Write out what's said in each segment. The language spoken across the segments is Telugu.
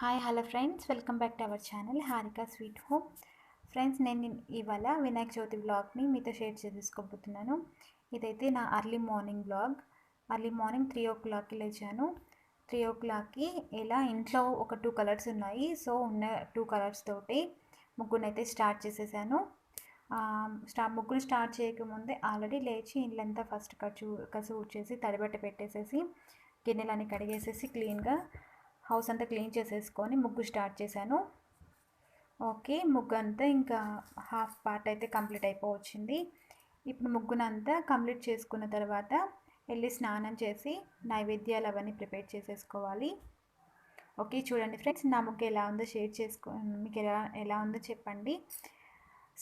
Hi hello friends welcome back to our channel Harika sweet home friends నేను ఇవాళ వినాయక చవితి బ్లాగ్ని మీతో షేర్ చేసుకోబోతున్నాను. ఇదైతే నా early morning blog early morning three o క్లాక్కి లేచాను. త్రీ ఓ క్లాక్కి ఇలా ఇంట్లో ఒక టూ కలర్స్ ఉన్నాయి. సో ఉన్న టూ కలర్స్ తోటి ముగ్గునైతే స్టార్ట్ చేసేసాను. స్టా ముగ్గురు స్టార్ట్ చేయకముందే ఆల్రెడీ లేచి ఇల్లంతా ఫస్ట్ కచ్చు కసు చేసి తడిబట్ట పెట్టేసేసి గిన్నెలన్నీ కడిగేసేసి క్లీన్గా హౌస్ అంతా క్లీన్ చేసేసుకొని ముగ్గు స్టార్ట్ చేశాను. ఓకే ముగ్గు అంతా ఇంకా హాఫ్ పార్ట్ అయితే కంప్లీట్ అయిపోవచ్చింది. ఇప్పుడు ముగ్గునంతా కంప్లీట్ చేసుకున్న తర్వాత వెళ్ళి స్నానం చేసి నైవేద్యాలు అవన్నీ ప్రిపేర్ చేసేసుకోవాలి. ఓకే చూడండి ఫ్రెండ్స్ నా ముగ్గు ఎలా ఉందో షేర్ చేసుకో మీకు ఎలా ఎలా ఉందో చెప్పండి.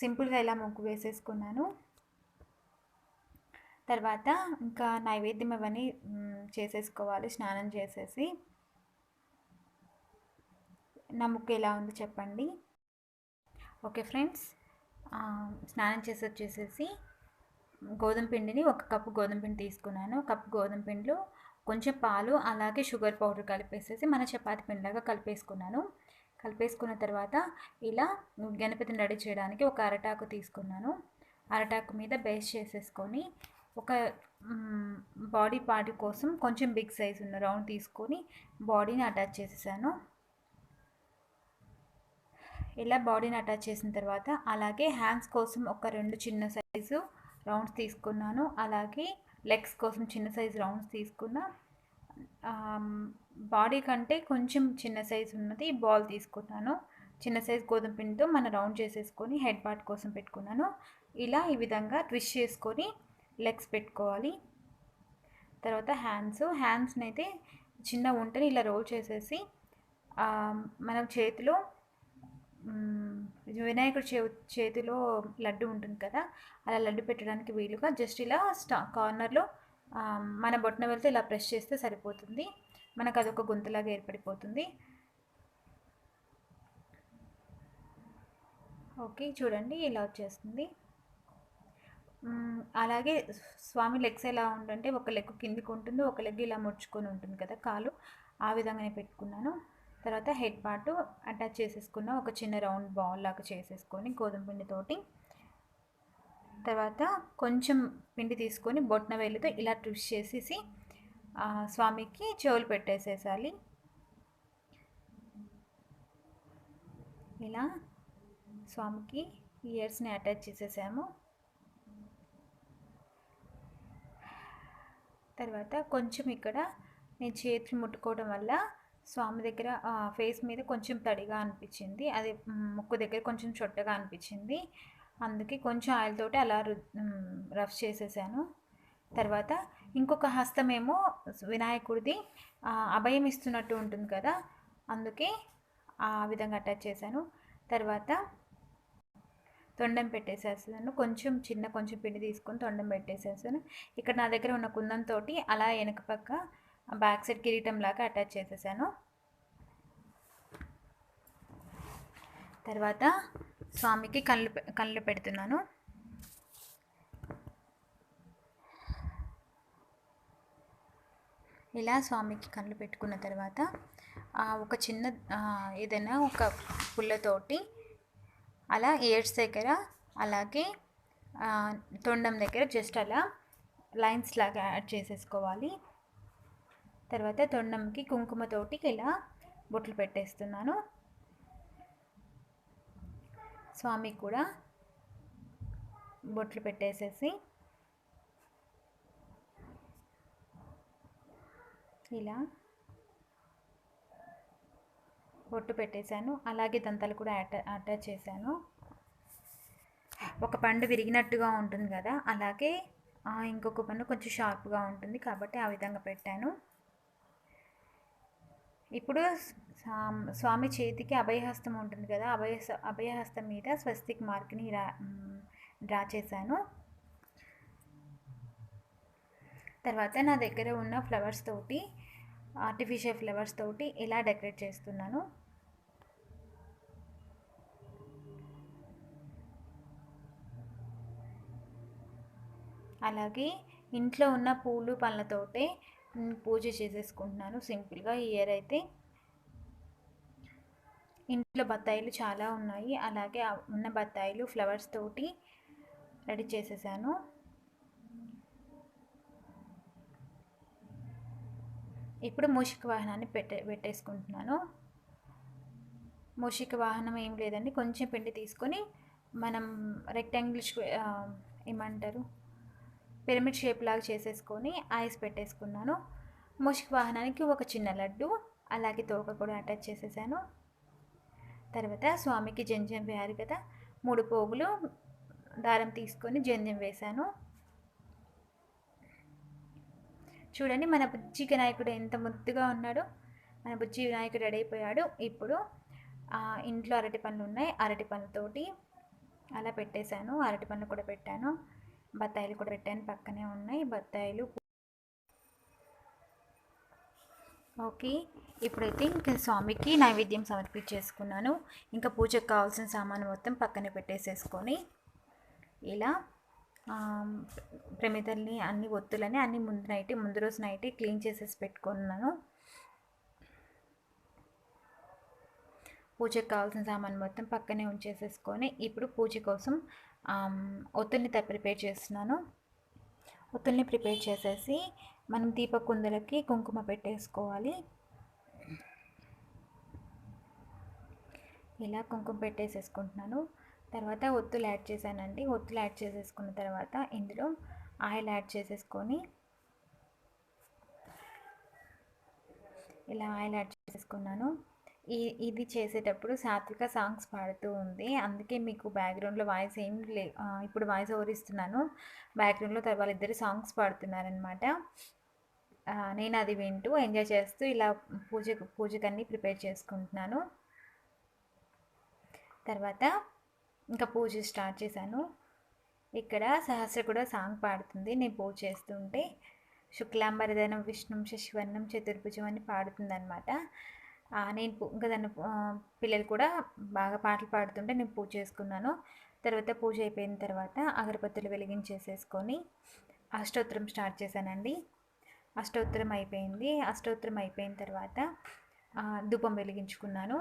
సింపుల్గా ఇలా ముగ్గు వేసేసుకున్నాను. తర్వాత ఇంకా నైవేద్యం అవన్నీ చేసేసుకోవాలి స్నానం చేసేసి. నా ఎలా ఉంది చెప్పండి. ఓకే ఫ్రెండ్స్ స్నానం చేసి వచ్చేసేసి గోధుమ పిండిని ఒక కప్పు గోధుమ పిండి తీసుకున్నాను. కప్పు గోధుమ పిండిలో కొంచెం పాలు అలాగే షుగర్ పౌడర్ కలిపేసేసి మన చపాతి పిండిలాగా కలిపేసుకున్నాను. కలిపేసుకున్న తర్వాత ఇలా గణపతిని రెడీ చేయడానికి ఒక అరటాకు తీసుకున్నాను. అరటాకు మీద బేస్ చేసేసుకొని ఒక బాడీ పార్ట్ కోసం కొంచెం బిగ్ సైజ్ ఉన్న రౌండ్ తీసుకొని బాడీని అటాచ్ చేసేసాను. ఇలా బాడీని అటాచ్ చేసిన తర్వాత అలాగే హ్యాండ్స్ కోసం ఒక రెండు చిన్న సైజు రౌండ్స్ తీసుకున్నాను. అలాగే లెగ్స్ కోసం చిన్న సైజు రౌండ్స్ తీసుకున్నా. బాడీ కంటే కొంచెం చిన్న సైజు ఉన్నది బాల్ తీసుకున్నాను. చిన్న సైజు గోధుమ పిండితో మన రౌండ్ చేసేసుకొని హెడ్ పార్ట్ కోసం పెట్టుకున్నాను. ఇలా ఈ విధంగా ట్విస్ట్ చేసుకొని లెగ్స్ పెట్టుకోవాలి. తర్వాత హ్యాండ్స్ హ్యాండ్స్ని అయితే చిన్న ఉంటని ఇలా రోల్ చేసేసి మనం చేతిలో వినాయకుడి చే చేతిలో లడ్డు ఉంటుంది కదా అలా లడ్డు పెట్టడానికి వీలుగా జస్ట్ ఇలా స్టా కార్నర్లో మన బొట్టన వెళ్తే ఇలా ప్రెస్ చేస్తే సరిపోతుంది. మనకు అదొక గుంతలాగా ఏర్పడిపోతుంది. ఓకే చూడండి ఇలా వచ్చేస్తుంది. అలాగే స్వామి లెగ్స్ ఎలా ఉందంటే ఒక లెగ్ కిందికి ఉంటుంది ఒక లెగ్ ఇలా ముడుచుకొని ఉంటుంది కదా కాలు. ఆ విధంగానే పెట్టుకున్నాను. తర్వాత హెడ్ పార్ట్ అటాచ్ చేసేసుకున్న ఒక చిన్న రౌండ్ బాల్ లాగా చేసేసుకొని గోధుమ పిండితోటి తర్వాత కొంచెం పిండి తీసుకొని బొట్న వేలుతో ఇలా ట్విస్ట్ చేసేసి స్వామికి చెవులు పెట్టేసేసాలి ఇలా స్వామికి ఇయర్స్ని అటాచ్ చేసేసాము. తర్వాత కొంచెం ఇక్కడ నేను చేతులు ముట్టుకోవడం వల్ల స్వామి దగ్గర ఫేస్ మీద కొంచెం తడిగా అనిపించింది. అది ముక్కు దగ్గర కొంచెం చొట్టగా అనిపించింది. అందుకే కొంచెం ఆయిల్ తోటి అలా రఫ్ చేసేసాను. తర్వాత ఇంకొక హస్తమేమో వినాయకుడిది అభయం ఇస్తున్నట్టు ఉంటుంది కదా అందుకే ఆ విధంగా అటాచ్ చేశాను. తర్వాత తొండం పెట్టేసేసాను. కొంచెం చిన్న కొంచెం పిండి తీసుకొని తొండం పెట్టేసేసాను. ఇక్కడ నా దగ్గర ఉన్న కుందంతో అలా వెనక పక్క బ్యాక్ సైడ్ కిరీటం లాగా అటాచ్ చేసేసాను. తర్వాత స్వామికి కళ్ళు కళ్ళు పెడుతున్నాను. ఇలా స్వామికి కళ్ళు పెట్టుకున్న తర్వాత ఒక చిన్న ఏదైనా ఒక పుల్లతోటి అలా ఇయర్స్ దగ్గర అలాగే తొండం దగ్గర జస్ట్ అలా లైన్స్ లాగా యాడ్ చేసేసుకోవాలి. తర్వాత తొండంకి కుంకుమతోటి ఇలా బొట్లు పెట్టేస్తున్నాను. స్వామికి కూడా బొట్లు పెట్టేసేసి ఇలా బొట్టు పెట్టేశాను. అలాగే దంతాలు కూడా అటా అటాచ్ చేశాను. ఒక పండు విరిగినట్టుగా ఉంటుంది కదా అలాగే ఇంకొక పండు కొంచెం షార్ప్గా ఉంటుంది కాబట్టి ఆ విధంగా పెట్టాను. ఇప్పుడు స్వామి చేతికి అభయహస్తం ఉంటుంది కదా అభయ అభయహస్తం మీద స్వస్తిక్ మార్క్ని రా డ్రా చేశాను. తర్వాత నా దగ్గర ఉన్న ఫ్లవర్స్ తోటి ఆర్టిఫిషియల్ ఫ్లవర్స్ తోటి ఇలా డెకరేట్ చేస్తున్నాను. అలాగే ఇంట్లో ఉన్న పూలు పళ్ళతోటే పూజ చేసేసుకుంటున్నాను. సింపుల్గా ఈ ఇయర్ అయితే ఇంట్లో బత్తాయిలు చాలా ఉన్నాయి. అలాగే ఉన్న బత్తాయిలు ఫ్లవర్స్ తోటి రెడీ చేసేసాను. ఇప్పుడు మూషిక వాహనాన్ని పెట్టే పెట్టేసుకుంటున్నాను. మూషిక వాహనం ఏం లేదండి. కొంచెం పిండి తీసుకొని మనం రెక్టాంగిల్ ఏమంటారు? పిరమిడ్ షేప్ లాగా చేసేసుకొని ఐస్ పెట్టేసుకున్నాను. మూషిక వాహనానికి ఒక చిన్న లడ్డు అలాగే తోక కూడా అటాచ్ చేసేసాను. తర్వాత స్వామికి జంజం వేయాలి కదా మూడు పోగులు దారం తీసుకొని జంజం వేశాను. చూడండి మన బుజ్జి వినాయకుడు ఎంత ముద్దుగా ఉన్నాడో. మన బుజ్జి వినాయకుడు రెడీ అయిపోయాడు. ఇప్పుడు ఇంట్లో అరటి పండ్లు ఉన్నాయి. అరటి పండ్లతోటి అలా పెట్టేశాను. అరటి పండ్లు కూడా పెట్టాను. బత్తాయిలు కూడా పెట్టాను. పక్కనే ఉన్నాయి. బత్తాయిలు ఓకే. ఇప్పుడైతే ఇంకా స్వామికి నైవేద్యం సమర్పించేసుకున్నాను. ఇంకా పూజకు కావాల్సిన సామాను మొత్తం పక్కనే పెట్టేసేసుకొని ఇలా ప్రమిదల్ని అన్ని ఒత్తులని అన్ని ముందు నైట్ ముందు రోజు నైట్ క్లీన్ చేసేసి పెట్టుకున్నాను. పూజకు కావాల్సిన సామాన్ మొత్తం పక్కనే ఉంచేసేసుకొని ఇప్పుడు పూజ కోసం ఒత్తుల్ని ప్రిపేర్ చేస్తున్నాను. ఒత్తుల్ని ప్రిపేర్ చేసేసి మనం దీప కుందలకి కుంకుమ పెట్టేసుకోవాలి. ఇలా కుంకుమ పెట్టేసేసుకుంటున్నాను. తర్వాత ఒత్తులు యాడ్ చేశానండి. ఒత్తులు యాడ్ చేసేసుకున్న తర్వాత ఇందులో ఆయిల్ యాడ్ చేసేసుకొని ఇలా ఆయిల్ యాడ్ చేసేసుకున్నాను. ఈ ఇది చేసేటప్పుడు సాత్విక సాంగ్స్ పాడుతూ ఉంది. అందుకే మీకు బ్యాక్గ్రౌండ్లో వాయిస్ ఏం లే ఇప్పుడు వాయిస్ ఓవర్ ఇస్తున్నాను. బ్యాక్గ్రౌండ్లో వాళ్ళిద్దరు సాంగ్స్ పాడుతున్నారనమాట నేను అది వింటూ ఎంజాయ్ చేస్తూ ఇలా పూజ పూజకన్నీ ప్రిపేర్ చేసుకుంటున్నాను. తర్వాత ఇంకా పూజ స్టార్ట్ చేశాను. ఇక్కడ సహస్ర కూడా సాంగ్ పాడుతుంది. నేను పూజ చేస్తుంటే శుక్లాంబరదనం విష్ణు శశివర్ణం చతుర్భుజం అని పాడుతుంది అనమాట నేను ఇంకా దాన్ని పిల్లలు కూడా బాగా పాటలు పాడుతుంటే నేను పూజ చేసుకున్నాను. తర్వాత పూజ అయిపోయిన తర్వాత అగరబత్తులు వెలిగించేసేసుకొని అష్టోత్తరం స్టార్ట్ చేశానండి. అష్టోత్తరం అయిపోయింది. అష్టోత్తరం అయిపోయిన తర్వాత ధూపం వెలిగించుకున్నాను.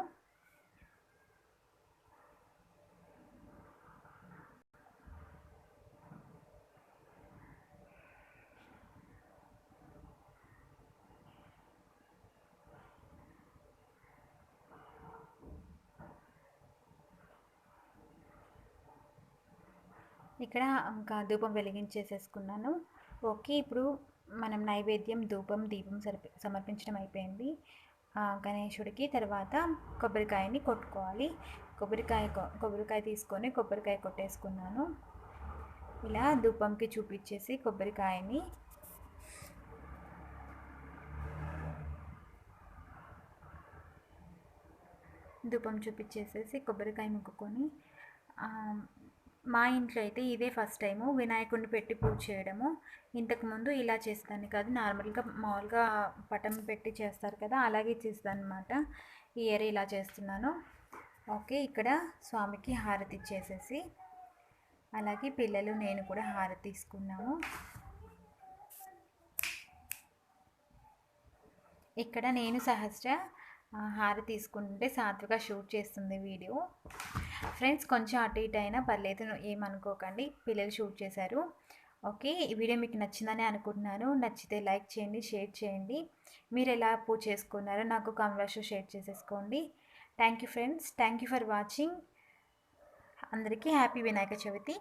ఇక్కడ ఇంకా ధూపం వెలిగించేసేసుకున్నాను. ఓకే ఇప్పుడు మనం నైవేద్యం ధూపం దీపం సమర్పించడం అయిపోయింది. గణేశుడికి తర్వాత కొబ్బరికాయని కొట్టుకోవాలి. కొబ్బరికాయ కొబ్బరికాయ తీసుకొని కొబ్బరికాయ కొట్టేసుకున్నాను. ఇలా ధూపంకి చూపించేసి కొబ్బరికాయని ధూపం చూపించేసేసి కొబ్బరికాయ ముక్కుకొని మా ఇంట్లో అయితే ఇదే ఫస్ట్ టైము వినాయకుడిని పెట్టి పూజ చేయడము. ఇంతకుముందు ఇలా చేస్తాను కాదు. నార్మల్గా మామూలుగా పటం పెట్టి చేస్తారు కదా అలాగే చేస్తాను అనమాట ఈ ఇయర్ ఇలా చేస్తున్నాను. ఓకే ఇక్కడ స్వామికి హారతి ఇచ్చేసేసి అలాగే పిల్లలు నేను కూడా హారతి తీసుకున్నాము. ఇక్కడ నేను సహస్ర హారతి తీసుకుంటే సాత్విక షూట్ చేస్తుంది వీడియో. ఫ్రెండ్స్ కొంచెం అటు ఇటు అయినా పర్లేదు. ఏమనుకోకండి. పిల్లలు షూట్ చేశారు. ఓకే ఈ వీడియో మీకు నచ్చిందని అనుకుంటున్నాను. నచ్చితే లైక్ చేయండి షేర్ చేయండి. మీరు ఎలా పూజ చేసుకున్నారో నాకు కామెంట్స్లో షేర్ చేసేసుకోండి. Thank you friends. Thank you for watching. అందరికీ హ్యాపీ వినాయక చవితి.